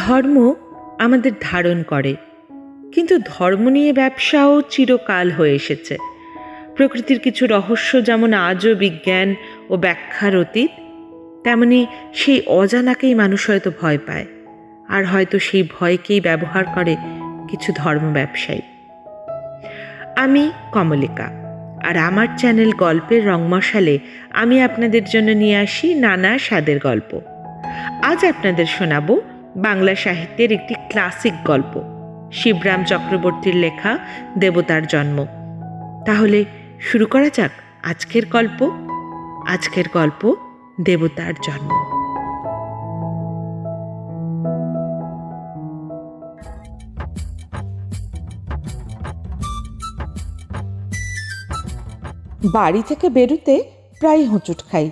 ধর্ম আমাদের ধারণ করে, কিন্তু ধর্ম নিয়ে ব্যবসাও চিরকাল হয়ে এসেছে। প্রকৃতির কিছু রহস্য যেমন আজও বিজ্ঞান ও ব্যাখ্যার অতীত, তেমনি সেই অজানাকেই মানুষ হয়তো ভয় পায়, আর হয়তো সেই ভয়কেই ব্যবহার করে কিছু ধর্ম ব্যবসায়ী। আমি কমলিকা, আর আমার চ্যানেল গল্পের রংমশালে আমি আপনাদের জন্য নিয়ে আসি নানা স্বাদের গল্প। আজ আপনাদের শোনাবো বাংলা সাহিত্যের একটি ক্লাসিক গল্প, শিবরাম চক্রবর্তীর লেখা দেবতার জন্ম। তাহলে শুরু করা যাক আজকের গল্প। আজকের গল্প দেবতার জন্ম। বাড়ি থেকে বেরুতে প্রায় হোঁচট খাই।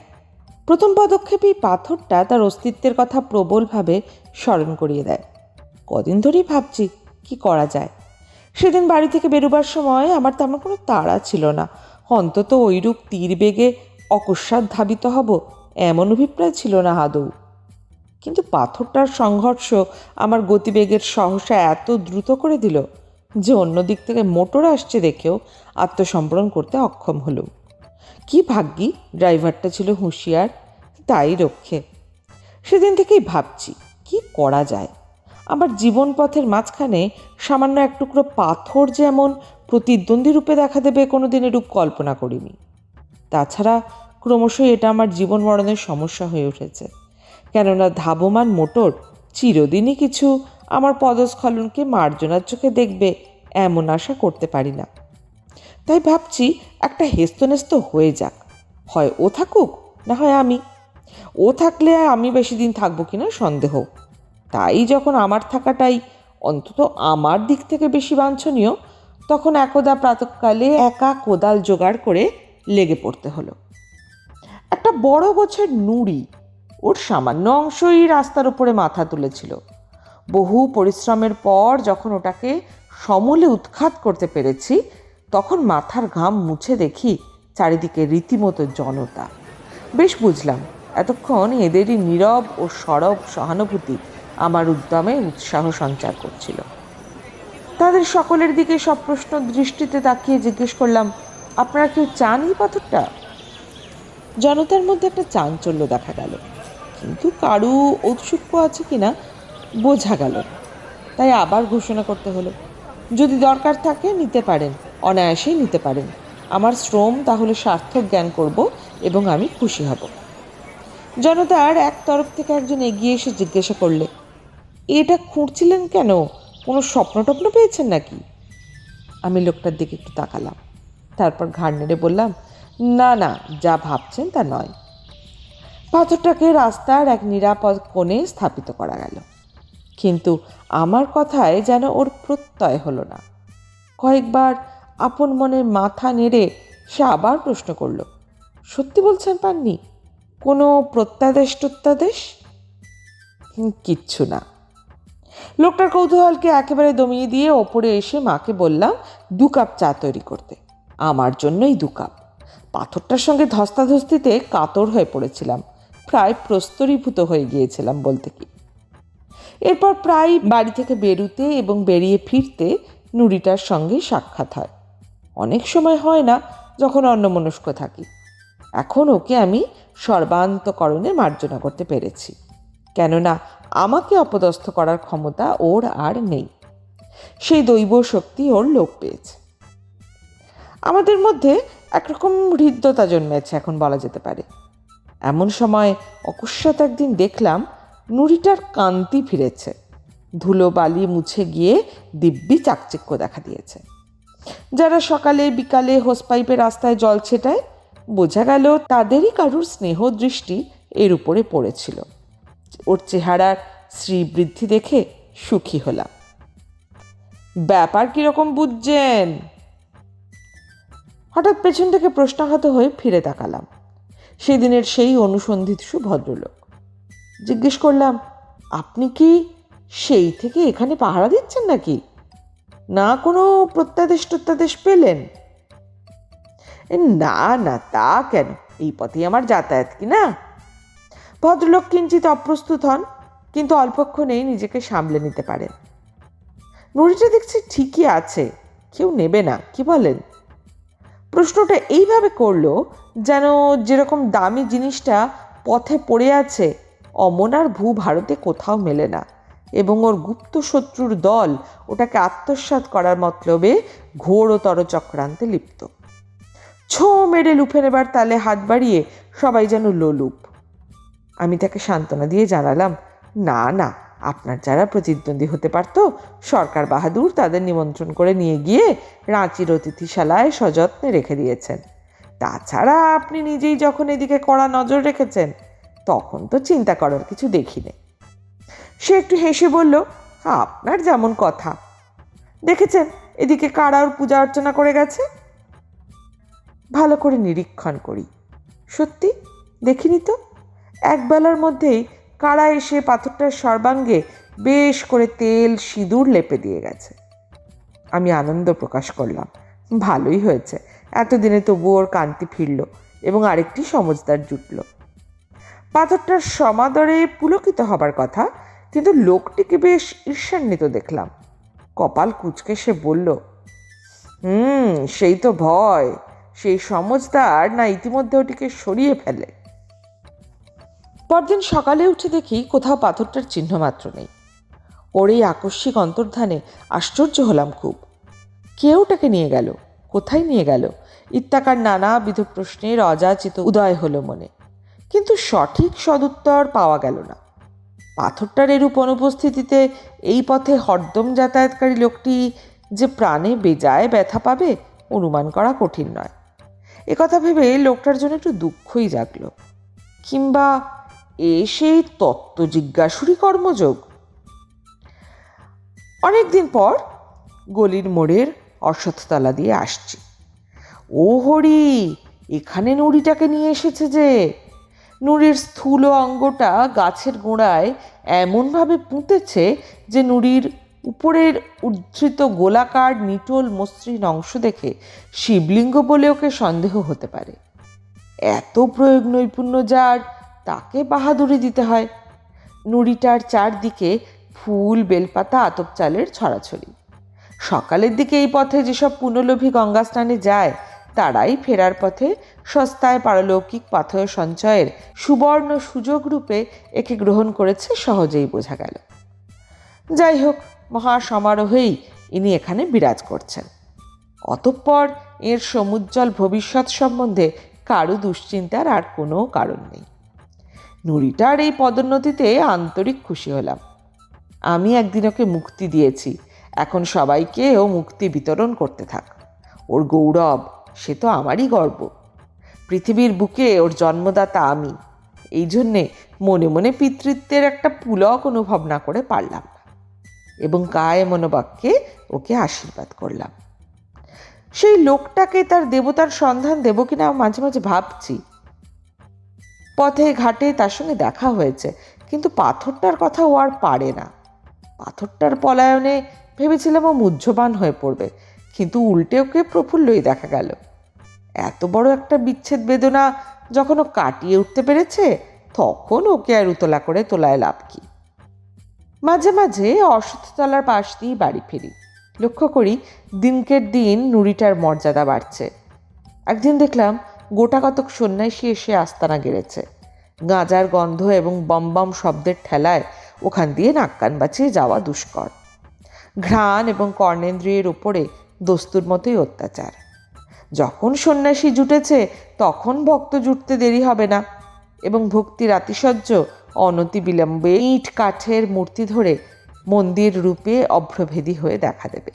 প্রথম পদক্ষেপেই পাথরটা তার অস্তিত্বের কথা প্রবলভাবে স্মরণ করিয়ে দেয়। কদিন ধরেই ভাবছি, কি করা যায়? সেদিন বাড়ি থেকে বেরোবার সময় আমার তেমন কোনো তাড়া ছিল না। অন্তত ওইরূপ তীর বেগে অকস্মাৎ ধাবিত হব এমন অভিপ্রায় ছিল না আদৌ কিন্তু পাথরটার সংঘর্ষ আমার গতিবেগের সহসা এত দ্রুত করে দিল যে অন্য দিক থেকে মোটর আসছে দেখেও আত্মসম্বরণ করতে অক্ষম হলো কি ভাগ্যি? ড্রাইভারটা ছিল হুঁশিয়ার। তাই রক্ষে। সেদিন থেকেই ভাবছি, কি করা যায়? আমার জীবন পথের মাঝখানে সামান্য এক টুকরো পাথর যেমন প্রতিদ্বন্দ্বী রূপে দেখা দেবে কোনো দিন এরূপ কল্পনা করিনি। তাছাড়া ক্রমশই এটা আমার জীবন মরণের সমস্যা হয়ে উঠেছে। কেননা ধাবমান মোটর চিরদিনই কিছু আমার পদস্খলনকে মার্জনার চোখে দেখবে এমন আশা করতে পারি না। তাই ভাবছি একটা হেস্তনেস্ত হয়ে যাক। হয় ও থাকুক, না হয় আমি। ও থাকলে আমি বেশি দিন থাকব কিনা সন্দেহ। তাই যখন আমার থাকাটাই অন্তত আমার দিক থেকে বেশি বাঞ্ছনীয়, তখন একদা প্রাতকালে একা কোদাল জোগাড় করে লেগে পড়তে হলো। একটা বড় গোছের নুড়ি ওর সামান্য অংশই রাস্তার উপরে মাথা তুলেছিল। বহু পরিশ্রমের পর যখন ওটাকে সমূলে উৎখাত করতে পেরেছি, তখন মাথার ঘাম মুছে দেখি চারিদিকে রীতিমতো জনতা। বেশ বুঝলাম এতক্ষণ এদেরই নীরব ও সরব সহানুভূতি আমার উদ্যমে উৎসাহ সঞ্চার করছিল। তাদের সকলের দিকে সব প্রশ্ন দৃষ্টিতে তাকিয়ে জিজ্ঞেস করলাম, আপনারা কেউ চান এই পাথরটা? জনতার মধ্যে একটা চাঞ্চল্য দেখা গেল। কিন্তু কারু ঔৎসুক্য আছে কিনা বোঝা গেল তাই আবার ঘোষণা করতে হলো, যদি দরকার থাকে নিতে পারেন, অনায়াসেই নিতে পারেন। আমার শ্রম তাহলে সার্থক জ্ঞান করব এবং আমি খুশি হব। জনতার এক তরফ থেকে একজন এগিয়ে এসে জিজ্ঞাসা করলে, এটা খুঁড়ছিলেন কেন? কোনো স্বপ্ন টপ্ন পেয়েছেন নাকি? আমি লোকটার দিকে একটু তাকালাম। তারপর ঘাড় নেড়ে বললাম, না না, যা ভাবছেন তা নয়। পাথরটাকে রাস্তার এক নিরাপদ কোণে স্থাপিত করা গেল। কিন্তু আমার কথায় যেন ওর প্রত্যয় হলো না। কয়েকবার আপন মনে মাথা নেড়ে সে আবার প্রশ্ন করল, সত্যি বলছেন পাননি? কোনো প্রত্যাদেশ টত্যাদেশ কিচ্ছু না। লোকটার কৌতূহলকে একেবারে দমিয়ে দিয়ে ওপরে এসে মাকে বললাম, দু কাপ চা তৈরি করতে। আমার জন্যই দু কাপ। পাথরটার সঙ্গে ধস্তাধস্তিতে কাতর হয়ে পড়েছিলাম। প্রায় প্রস্তরীভূত হয়ে গিয়েছিলাম বলতে কি। এরপর প্রায় বাড়ি থেকে বেরুতে এবং বেরিয়ে ফিরতে নুড়িটার সঙ্গে সাক্ষাৎ হয়। অনেক সময় হয় না যখন অন্যমনস্ক থাকি। এখন ওকে আমি সর্বান্তকরণে মার্জনা করতে পেরেছি। কেননা আমাকে অপদস্থ করার ক্ষমতা ওর আর নেই। সেই দৈব শক্তি ওর লোপ পেয়েছে। আমাদের মধ্যে একরকম হৃদ্যতা জন্মেছে এখন বলা যেতে পারে। এমন সময় অকস্মাৎ একদিন দেখলাম নুড়িটার কান্তি ফিরেছে। ধুলো বালি মুছে গিয়ে দিব্যি চাকচিক্য দেখা দিয়েছে। যারা সকালে বিকালে হোসপাইপের রাস্তায় জল ছেটায় বোঝা গেল তাদেরই কারুর স্নেহ দৃষ্টি এর উপরে পড়েছিল। ওর চেহারার শ্রীবৃদ্ধি দেখে সুখী হলাম। ব্যাপার কীরকম বুঝছেন? হঠাৎ পেছন থেকে প্রশ্নাঘাত হয়ে ফিরে তাকালাম। সেদিনের সেই অনুসন্ধিৎসু ভদ্রলোক জিজ্ঞেস করলাম, আপনি কি সেই থেকে এখানে পাহারা দিচ্ছেন নাকি? না কোনো প্রত্যাদেশ টত্যাদেশ পেলেন? না না, তা কেন? এই পথেই আমার যাতায়াত কি, না? ভদ্রলোক কিঞ্চিত অপ্রস্তুত হন, কিন্তু অল্পক্ষণেই নিজেকে সামলে নিতে পারেন। নুড়িটা দেখছি ঠিকই আছে, কেউ নেবে না, কি বলেন? প্রশ্নটা এইভাবে করল যেন যেরকম দামি জিনিসটা পথে পড়ে আছে, অমন আর ভূ ভারতে কোথাও মেলে না। এবং ওর গুপ্ত শত্রুর দল ওটাকে আত্মসাৎ করার মতলবে ঘোর ঘোরতর চক্রান্তে লিপ্ত। ছো মেরে লুফে নেবার তালে হাত বাড়িয়ে সবাই যেন লোলুপ। আমি তাকে সান্ত্বনা দিয়ে জানালাম, না না, আপনার যারা প্রতিদ্বন্দ্বী হতে পারত, সরকার বাহাদুর তাদের নিমন্ত্রণ করে নিয়ে গিয়ে রাঁচির অতিথিশালায় সযত্নে রেখে দিয়েছেন। তাছাড়া আপনি নিজেই যখন এদিকে কড়া নজর রেখেছেন, তখন তো চিন্তা করার কিছু দেখি দেখিনি সে একটু হেসে বলল, আপনার যেমন কথা। দেখেছেন, এদিকে কারা পূজা অর্চনা করে গেছে? ভালো করে নিরীক্ষণ করি। সত্যি? দেখিনি তো? একবেলার মধ্যেই কারা এসে পাথরটার সর্বাঙ্গে বেশ করে তেল, সিঁদুর লেপে দিয়ে গেছে। আমি আনন্দ প্রকাশ করলাম। ভালোই হয়েছে। এতদিনে তবু ওর কান্তি ফিরল এবং আরেকটি সমজদার জুটল। পাথরটার সমাদরে পুলকিত হবার কথা, কিন্তু লোকটিকে বেশ ঈর্ষান্বিত দেখলাম। কপাল কুচকে সে বলল, হুম, সেই তো ভয়। সেই সমজদার না ইতিমধ্যে ওটিকে সরিয়ে ফেলে। পরদিন সকালে উঠে দেখি কোথাও পাথরটার চিহ্ন মাত্র নেই। ওর এই আকস্মিক অন্তর্ধানে আশ্চর্য হলাম খুব। কেউ ওটাকে নিয়ে গেল? কোথায় নিয়ে গেল? ইত্যাকার নানাবিধ প্রশ্নের অযাচিত উদয় হলো মনে। কিন্তু সঠিক সদুত্তর পাওয়া গেল না। পাথরটার এরূপ অনুপস্থিতিতে এই পথে হরদম যাতায়াতকারী লোকটি যে প্রাণে বেজায় ব্যথা পাবে অনুমান করা কঠিন নয়। একথা ভেবে লোকটার জন্য একটু দুঃখই জাগল। কিংবা এ সেই তত্ত্ব জিজ্ঞাসুরই কর্মযোগ। অনেকদিন পর গলির মোড়ের অশ্বত্থতলা দিয়ে আসছি। ও হরি, এখানে নুড়িটাকে নিয়ে এসেছে যে। নুড়ির স্থূল অঙ্গটা গাছের গোড়ায় এমনভাবে পুঁতেছে যে নুড়ির উপরের উদ্ধৃত গোলাকার নিটোল মসৃণ অংশ দেখে শিবলিঙ্গ বলে ওকে সন্দেহ হতে পারে। এত প্রয়োগ নৈপুণ্য যার, তাকে বাহাদুরি দিতে হয়। নুড়িটার চারদিকে ফুল, বেলপাতা, আতপ চালের ছড়াছড়ি। সকালের দিকে এই পথে যেসব পুনলোভী গঙ্গা স্নানে যায়, তারাই ফেরার পথে সস্তায় পারলৌকিক পাথর সঞ্চয়ের সুবর্ণ সুযোগ রূপে একে গ্রহণ করেছে সহজেই বোঝা গেল। যাই হোক মহা সমারোহেই ইনি এখানে বিরাজ করছেন। অতঃপর এর সমুজ্জ্বল ভবিষ্যৎ সম্বন্ধে কারও দুশ্চিন্তার আর কোনো কারণ নেই। নুরিটার এই পদোন্নতিতে আন্তরিক খুশি হলাম। আমি একদিন ওকে মুক্তি দিয়েছি। এখন সবাইকে ও মুক্তি বিতরণ করতে থাক। ওর গৌরব, সে তো আমারই গর্ব। পৃথিবীর বুকে ওর জন্মদাতা আমি। এই জন্যে মনে মনে পিতৃত্বের একটা পুলক অনুভব না করে পারলাম। এবং কায়ে মনোবাক্যে ওকে আশীর্বাদ করলাম। সেই লোকটাকে তার দেবতার সন্ধান দেব কিনা মাঝে মাঝে ভাবছি। পথে ঘাটে তার সঙ্গে দেখা হয়েছে, কিন্তু পাথরটার কথা ও আর পারে না। পাথরটার পলায়নে ভেবেছিলাম ও মুহ্যবান হয়ে পড়বে, কিন্তু উল্টে ওকে প্রফুল্লই দেখা গেল। এত বড় একটা বিচ্ছেদ বেদনা যখন ও কাটিয়ে উঠতে পেরেছে, তখন ওকে আর উতলা করে তোলায় লাভ কি? মাঝে মাঝে অশ্বত্থতলার পাশ দিয়ে বাড়ি ফিরি। লক্ষ্য করি দিনকের দিন নুড়িটার মর্যাদা বাড়ছে। একদিন দেখলাম গোটা কতক সন্ন্যাসী এসে আস্তানা গেড়েছে। গাঁজার গন্ধ এবং বম বম শব্দের ঠেলায় ওখান দিয়ে নাক কান বাঁচিয়ে যাওয়া দুষ্কর। ঘ্রাণ এবং কর্ণেন্দ্রিয়ের ওপরে দস্তুর মতোই অত্যাচার। যখন সন্ন্যাসী জুটেছে, তখন ভক্ত জুটতে দেরি হবে না এবং ভক্তির আতিশয্য অনতি বিলম্বে ইট কাঠের মূর্তি ধরে মন্দির রূপে অভ্রভেদী হয়ে দেখা দেবে।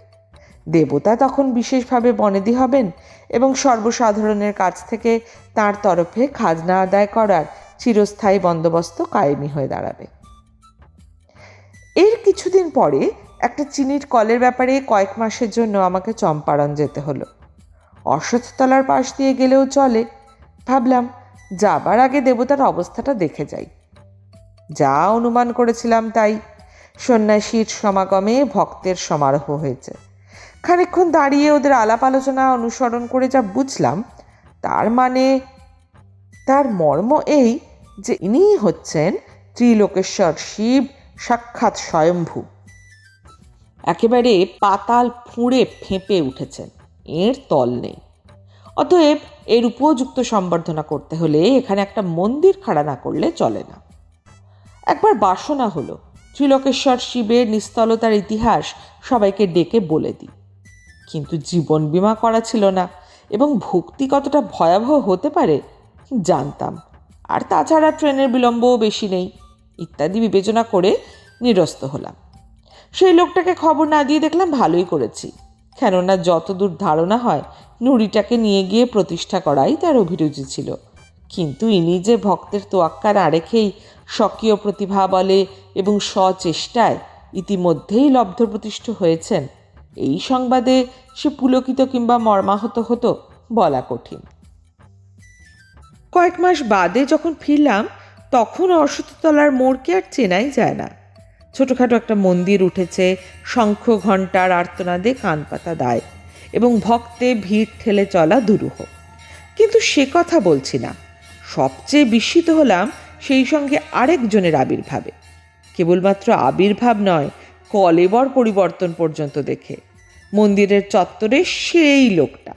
দেবতা তখন বিশেষভাবে বনেদি হবেন এবং সর্বসাধারণের কাছ থেকে তার তরফে খাজনা আদায় করার চিরস্থায়ী বন্দোবস্ত কায়েমি হয়ে দাঁড়াবে। এর কিছুদিন পরে একটা চিনির কলের ব্যাপারে কয়েক মাসের জন্য আমাকে চম্পারণ যেতে হলো। অশ্বত্থতলার পাশ দিয়ে গেলেও চলে। ভাবলাম, যাবার আগে দেবতার অবস্থাটা দেখে যাই। যা অনুমান করেছিলাম তাই। সন্ন্যাসীর সমাগমে ভক্তের সমারোহ হয়েছে। খানিকক্ষণ দাঁড়িয়ে ওদের আলাপ আলোচনা অনুসরণ করে যা বুঝলাম, তার মানে তার মর্ম এই যে ইনিই হচ্ছেন ত্রিলোকেশ্বর শিব, সাক্ষাৎ স্বয়ম্ভু। একেবারে পাতাল ফুঁড়ে ফেঁপে উঠেছেন, এর তল নেই। অতএব এর উপযুক্ত সম্বর্ধনা করতে হলে এখানে একটা মন্দির খাড়া না করলে চলে না। একবার বাসনা হলো। ত্রিলোকেশ্বর শিবের নিস্তলতার ইতিহাস সবাইকে ডেকে বলে দিই। কিন্তু জীবন বীমা করা ছিল না এবং ভক্তি কতটা ভয়াবহ হতে পারে জানতাম। আর তাছাড়া ট্রেনের বিলম্বও বেশি নেই, ইত্যাদি বিবেচনা করে নিরস্ত হলাম। সেই লোকটাকে খবর না দিয়ে দেখলাম ভালোই করেছি। কেননা যতদূর ধারণা হয়, নুড়িটাকে নিয়ে গিয়ে প্রতিষ্ঠা করাই তার অভিরুচি ছিল। কিন্তু ইনি যে ভক্তের তোয়াক্কা না রেখেই স্বকীয় প্রতিভা বলে এবং স্বচেষ্টায় ইতিমধ্যেই লব্ধ প্রতিষ্ঠ হয়েছেন। এই সংবাদে সে পুলকিত কিংবা মর্মাহত হতো বলা কঠিন। কয়েক মাস বাদে যখন ফিরলাম, তখন অশ্বত্থতলার মোড়কে আর চেনাই যায় না। ছোটোখাটো একটা মন্দির উঠেছে, শঙ্খ ঘণ্টার আর্তনাদে কান পাতা দায় এবং ভক্তে ভিড় ঠেলে চলা দুরূহ। কিন্তু সে কথা বলছি না। সবচেয়ে বিস্মিত হলাম সেই সঙ্গে আরেকজনের আবির্ভাবে। কেবলমাত্র আবির্ভাব নয় কলেবর পরিবর্তন পর্যন্ত দেখে। মন্দিরের চত্বরে সেই লোকটা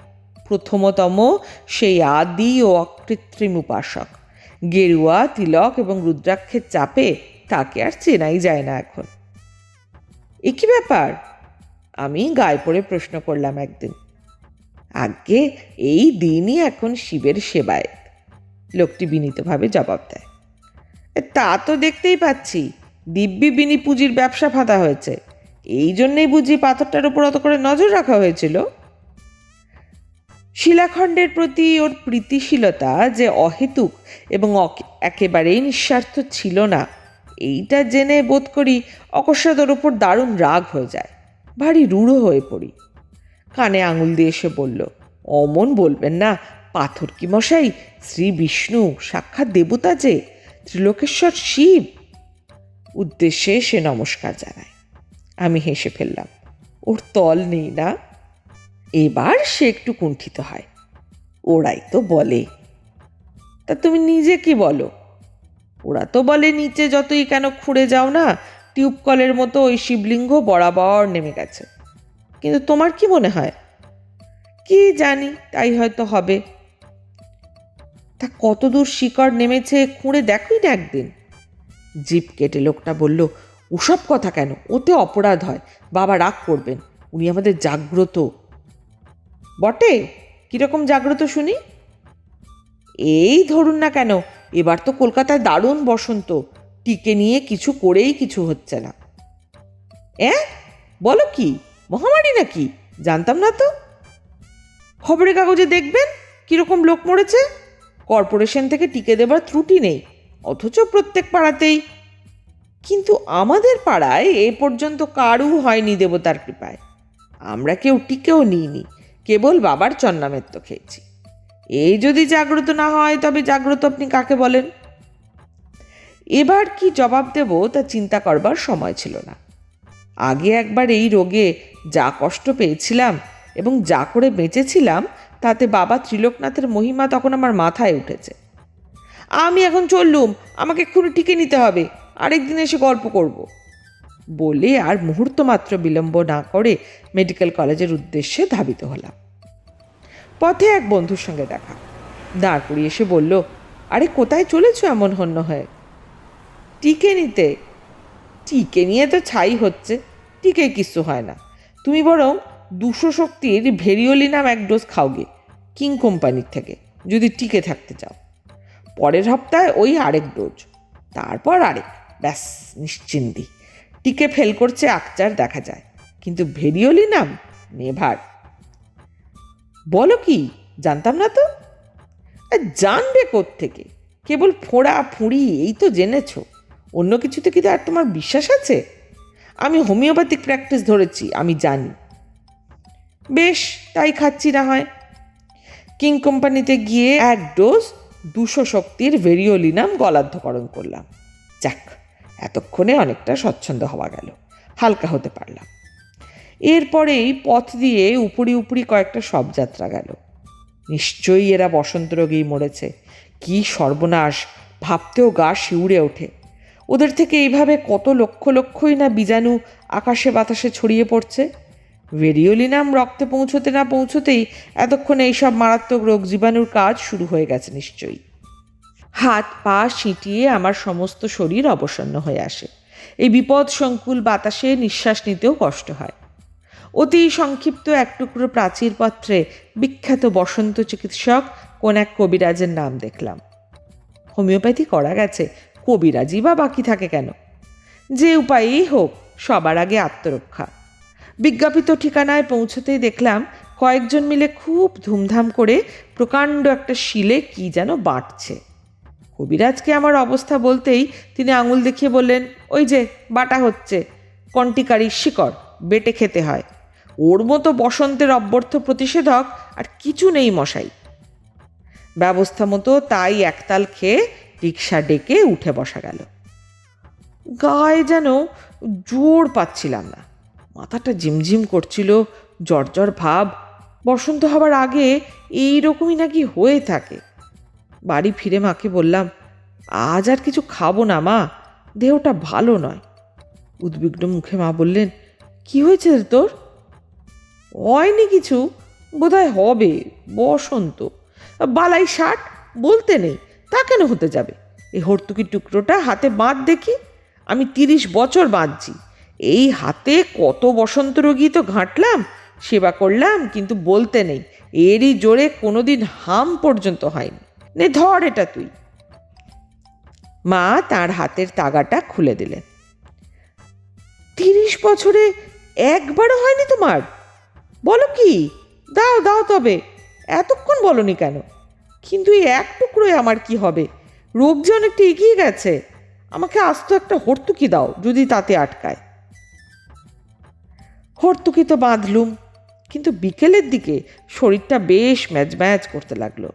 প্রথমতম সেই আদি ও অকৃত্রিম উপাসক। গেরুয়া তিলক এবং রুদ্রাক্ষের চাপে তাকে আর চেনাই যায় না এখন। এ ব্যাপার? আমি গায়ে পড়ে প্রশ্ন করলাম একদিন। আগে এই দিনই এখন শিবের সেবায় লোকটি বিনীতভাবে জবাব দেয়। "এ, তা তো দেখতেই পাচ্ছি। দিব্যি বিনি পুঁজির ব্যবসা ফাঁদা হয়েছে। এই জন্যেই বুঝি পাথরটার উপর অত করে নজর রাখা হয়েছিল। শিলাখণ্ডের প্রতি ওর প্রীতিশীলতা যে অহেতুক এবং একেবারেই নিঃস্বার্থ ছিল না, এইটা জেনে বোধ করি অকস্মাৎ ওর ওপর দারুণ রাগ হয়ে যায়। ভারী রূঢ় হয়ে পড়ি। কানে আঙুল দিয়ে এসে বলল, অমন বলবেন না, পাথর কি মশাই? শ্রী বিষ্ণু, সাক্ষাৎ দেবতা যে। ত্রিলোকেশ্বর শিব উদ্দেশ্যে সে নমস্কার জানায়। আমি হেসে ফেললাম, ওর তল নেই না? এবার সে একটু কুণ্ঠিত হয়, ওরাই তো বলে। তা তুমি নিজে কি বলো? ওরা তো বলে নিচে যতই কেন খুঁড়ে যাও না টিউব কলের মতো ওই শিবলিঙ্গ বরাবর নেমে গেছে। কিন্তু তোমার কি মনে হয়? কি জানি, তাই হয়তো হবে। তা কতদূর শিকড় নেমেছে খুঁড়ে দেখোই না একদিন। জিপ কেটে লোকটা বলল, ওসব কথা কেন? ওতে অপরাধ হয়। বাবা রাগ করবেন। উনি আমাদের জাগ্রত। বটে? কীরকম জাগ্রত শুনি? এই ধরুন না কেন, এবার তো কলকাতায় দারুণ বসন্ত। টিকে নিয়ে কিছু করেই কিছু হচ্ছে না। অ্যাঁ? বলো কি? মহামারী নাকি? জানতাম না তো? খবরের কাগজে দেখবেন? কীরকম লোক মরেছে? কর্পোরেশন থেকে টিকে দেবার ত্রুটি নেই, অথচ প্রত্যেক পাড়াতেই। কিন্তু আমাদের পাড়ায় এ পর্যন্ত কারু হয়নি দেবতার কৃপায়। আমরা কেউ টিকেও নিইনি, কেবল বাবার চন্নামেত্ত খেয়েছি। এই যদি জাগ্রত না হয়, তবে জাগ্রত আপনি কাকে বলেন? এবার কি জবাব দেব, তা চিন্তা করবার সময় ছিল না। আগে একবার এই রোগে যা কষ্ট পেয়েছিলাম এবং যা করে বেঁচেছিলাম তাতে বাবা ত্রিলোকনাথের মহিমা তখন আমার মাথায় উঠেছে। আমি এখন চললুম, আমাকে এক্ষুনি টিকে নিতে হবে, আরেকদিন এসে গল্প করব। বলে আর মুহূর্ত মাত্র বিলম্ব না করে মেডিকেল কলেজের উদ্দেশ্যে ধাবিত হলাম। পথে এক বন্ধুর সঙ্গে দেখা। দাঁড় করিয়ে এসে বলল, আরে, কোথায় চলেছো এমন হন্য হয়ে? টিকে নিতে। টিকে নিয়ে তো ছাই হচ্ছে। টিকে কিছু হয় না। তুমি বরং দুশো শক্তির ভেরিওলি নাম এক ডোজ খাওগে, কিং কোম্পানির থেকে, যদি টিকে থাকতে চাও। পরের সপ্তাহে ওই আরেক ডোজ, তারপর আরেক, ব্যাস, নিশ্চিন্তি। টিকে ফেল করছে আকচার দেখা যায়, কিন্তু ভেরিওলি নাম নেভার। বলো কি, জানতাম না তো? জানবে থেকে কেবল ফোঁড়া ফুঁড়ি, এই তো জেনেছ। অন্য কিছুতে কি আর তোমার বিশ্বাস আছে? আমি হোমিওপ্যাথিক প্র্যাকটিস ধরেছি, আমি জানি। বেশ, তাই খাচ্ছি না হয়। কিং কোম্পানিতে গিয়ে এক ডোজ দুশো শক্তির ভেরিওলিনাম গলাধ্যকরণ করলাম। যাক, এতক্ষণে অনেকটা স্বচ্ছন্দ হওয়া গেল। হালকা হতে পারলাম। এরপরেই পথ দিয়ে উপরি উপরি কয়েকটা শবযাত্রা গেল। নিশ্চয়ই এরা বসন্ত রোগেই মরেছে। কি সর্বনাশ, ভাবতেও গা শিউরে ওঠে। ওদের থেকে এইভাবে কত লক্ষ লক্ষই না বীজাণু আকাশে বাতাসে ছড়িয়ে পড়ছে? ভেরিওলিনাম রক্তে পৌঁছতে না পৌঁছতেই এতক্ষণে এইসব মারাত্মক রোগ জীবাণুর কাজ শুরু হয়ে গেছে নিশ্চয়ই। হাত পা সিঁটিয়ে আমার সমস্ত শরীর অবসন্ন হয়ে আসে। এই বিপদ সংকুল বাতাসে নিঃশ্বাস নিতেও কষ্ট হয়। অতি সংক্ষিপ্ত এক টুকরো প্রাচীর পত্রে বিখ্যাত বসন্ত চিকিৎসক কোন এক কবিরাজের নাম দেখলাম। হোমিওপ্যাথি করা গেছে, কবিরাজই বা বাকি থাকে কেন? যে উপায়েই হোক, সবার আগে আত্মরক্ষা। বিজ্ঞাপিত ঠিকানায় পৌঁছতেই দেখলাম কয়েকজন মিলে খুব ধুমধাম করে প্রকাণ্ড একটা শিলে কি যেন বাটছে। কবিরাজকে আমার অবস্থা বলতেই তিনি আঙুল দেখিয়ে বললেন, ওই যে, বাটা হচ্ছে। কন্টিকারির শিকড়, বেটে খেতে হয়। ওর মতো বসন্তের অব্যর্থ প্রতিষেধক আর কিছু নেই মশাই। ব্যবস্থা মতো তাই একতাল খেয়ে রিক্সা ডেকে উঠে বসা গেল। গায়ে যেন জোর পাচ্ছিলাম না। মাথাটা ঝিমঝিম করছিল জ্বর জ্বর ভাব। বসন্ত হবার আগে এই রকমই নাকি হয়ে থাকে। বাড়ি ফিরে মাকে বললাম, আজ আর কিছু খাব না মা, দেহটা ভালো নয়। উদ্বিগ্ন মুখে মা বললেন, কি হয়েছে তোর? হয়নি কিছু, বোধহয় হবে, বসন্ত। বালাই ষাট বলতে নেই, তা কেন হতে যাবে? এই হর্তুকির টুকরোটা হাতে বাঁধ দেখি, আমি তিরিশ বছর বাঁধছি। এই হাতে কত বসন্ত রোগী তো ঘাঁটলাম, সেবা করলাম, কিন্তু বলতে নেই। এরই জোরে কোনোদিন হাম পর্যন্ত হয়নি। নে ধর এটা তুই। মা তার হাতের তাগাটা খুলে দিলেন। তিরিশ বছরে একবারও হয়নি তোমার? বলো কি? দাও দাও তবে। এতক্ষণ বলনি কেন? কিন্তু এই এক টুকরোয় আমার কি হবে? রোগ যে অনেকটা এগিয়ে গেছে। আমাকে আস্ত একটা হর্তুকি দাও, যদি তাতে আটকায়। হর্তুকি তো বাঁধলুম। কিন্তু বিকেলের দিকে শরীরটা বেশ ম্যাচ করতে লাগল।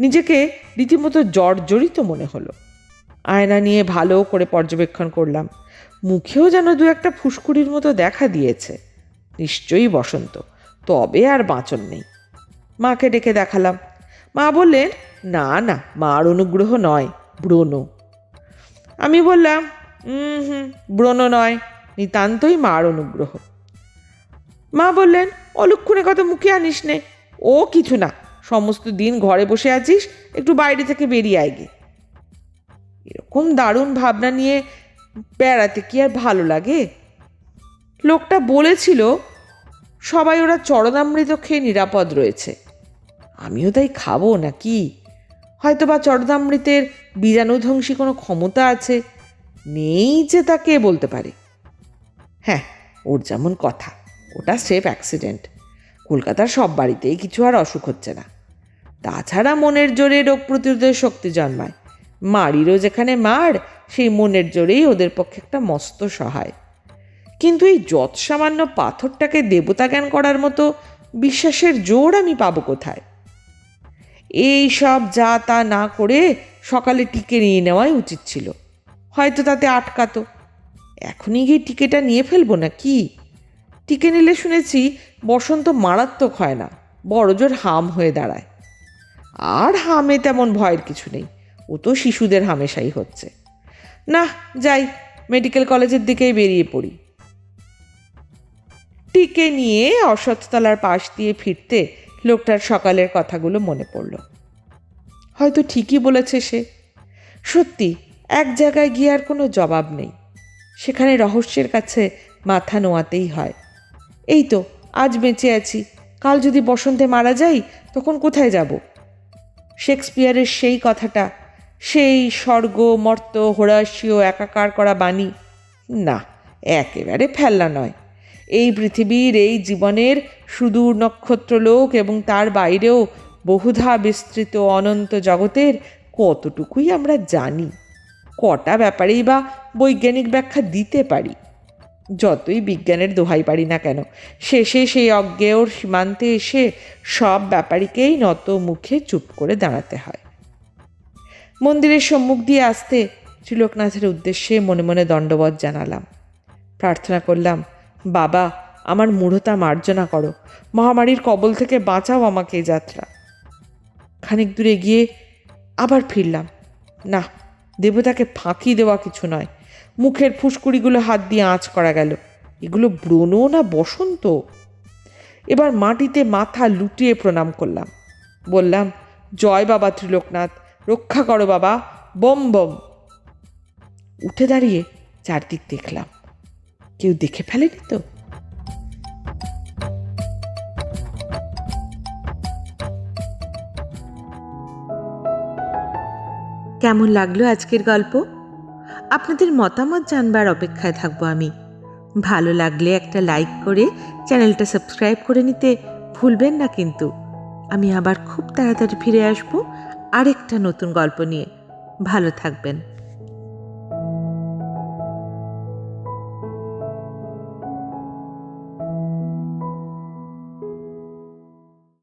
নিজেকে রীতিমতো জর্জরিত মনে হলো। আয়না নিয়ে ভালো করে পর্যবেক্ষণ করলাম। মুখেও যেন দু একটা ফুসকুড়ির মতো দেখা দিয়েছে। নিশ্চয়ই বসন্ত, তবে আর বাঁচন নেই। মাকে ডেকে দেখালাম। মা বললেন, না না, মার অনুগ্রহ নয়, ব্রণ। আমি বললাম হুম হুম, ব্রণ নয়, নিতান্তই মার অনুগ্রহ। মা বললেন, অলক্ষণে কথা মুখে আনিস নে। ও কিছু না, সমস্ত দিন ঘরে বসে আছিস, একটু বাইরে থেকে বেরিয়ে আয় গে। এরকম দারুণ ভাবনা নিয়ে বেড়াতে কি আর ভালো লাগে? লোকটা বলেছিল, সবাই ওরা চরণামৃত খেয়ে নিরাপদ রয়েছে। আমিও তাই খাব নাকি? হয়তো বা চরণামৃতের বীজাণুধ্বংসী কোনো ক্ষমতা আছে, নেই যে তা কে বলতে পারে। হ্যাঁ ওর যেমন কথা। ওটা সেফ অ্যাক্সিডেন্ট কলকাতার সব বাড়িতেই কিছু আর অসুখ হচ্ছে না। তাছাড়া মনের জোরে রোগ প্রতিরোধের শক্তি জন্মায়। মারিরও যেখানে মার সেই মনের জোরেই ওদের পক্ষে একটা মস্ত সহায়। কিন্তু এই যৎ সামান্য পাথরটাকে দেবতা জ্ঞান করার মতো বিশ্বাসের জোর আমি পাবো কোথায়? এই সব যা তা না করে সকালে টিকে নিয়ে নেওয়াই উচিত ছিল। হয়তো তাতে আটকাতো। এখনই গিয়ে টিকেটা নিয়ে ফেলব না কি টিকে নিলে শুনেছি বসন্ত মারাত্মক হয় না, বড়জোর হাম হয়ে দাঁড়ায়। আর হামে তেমন ভয়ের কিছু নেই, ও তো শিশুদের হামেশাই হচ্ছে। না, যাই, মেডিকেল কলেজের দিকেই বেরিয়ে পড়ি। টিকে নিয়ে অসৎতলার পাশ দিয়ে ফিরতে লোকটার সকালের কথাগুলো মনে পড়ল। হয়তো ঠিকই বলেছে সে। সত্যি, এক জায়গায় গিয়ে আর কোনো জবাব নেই। সেখানে রহস্যের কাছে মাথা নোয়াতেই হয়। এই তো, আজ বেঁচে আছি। কাল যদি বসন্তে মারা যাই, তখন কোথায় যাব? শেক্সপিয়ারের সেই কথাটা, সেই স্বর্গ, মর্ত হোরাসীয় একাকার করা বাণী, না, একেবারে ফেলনা নয়। এই পৃথিবীর, এই জীবনের সুদূর নক্ষত্রলোক এবং তার বাইরেও বহুধা বিস্তৃত অনন্ত জগতের কতটুকুই আমরা জানি? কটা ব্যাপারেই বা বৈজ্ঞানিক ব্যাখ্যা দিতে পারি? যতই বিজ্ঞানের দোহাই পারি না কেন, শেষে সেই অজ্ঞেয়র সীমান্তে এসে সব ব্যাপারীকেই নত মুখে চুপ করে দাঁড়াতে হয়। মন্দিরের সম্মুখ দিয়ে আসতে ত্রিলোকনাথের উদ্দেশ্যে মনে মনে দণ্ডবধ জানালাম। প্রার্থনা করলাম, বাবা, আমার মূঢ়তা মার্জনা করো। মহামারীর কবল থেকে বাঁচাও আমাকে যাত্রা। খানিক দূরে গিয়ে আবার ফিরলাম। না, দেবতাকে ফাঁকি দেওয়া কিছু নয়। মুখের ফুসকুড়িগুলো হাত দিয়ে আঁচ করা গেল। এগুলো ব্রণ না বসন্ত? এবার মাটিতে মাথা লুটিয়ে প্রণাম করলাম। বললাম, জয় বাবা ত্রিলোকনাথ, রক্ষা করো বাবা, বম বম। উঠে দাঁড়িয়ে চারদিক দেখলাম। কেউ দেখে ফেলেনি তো? কেমন লাগল আজকের গল্প? আপনাদের মতামত জানবার অপেক্ষায় থাকব আমি। ভালো লাগলে একটা লাইক করে চ্যানেলটা সাবস্ক্রাইব করে নিতে ভুলবেন না কিন্তু। আমি আবার খুব তাড়াতাড়ি ফিরে আসব আরেকটা নতুন গল্প নিয়ে। ভালো থাকবেন।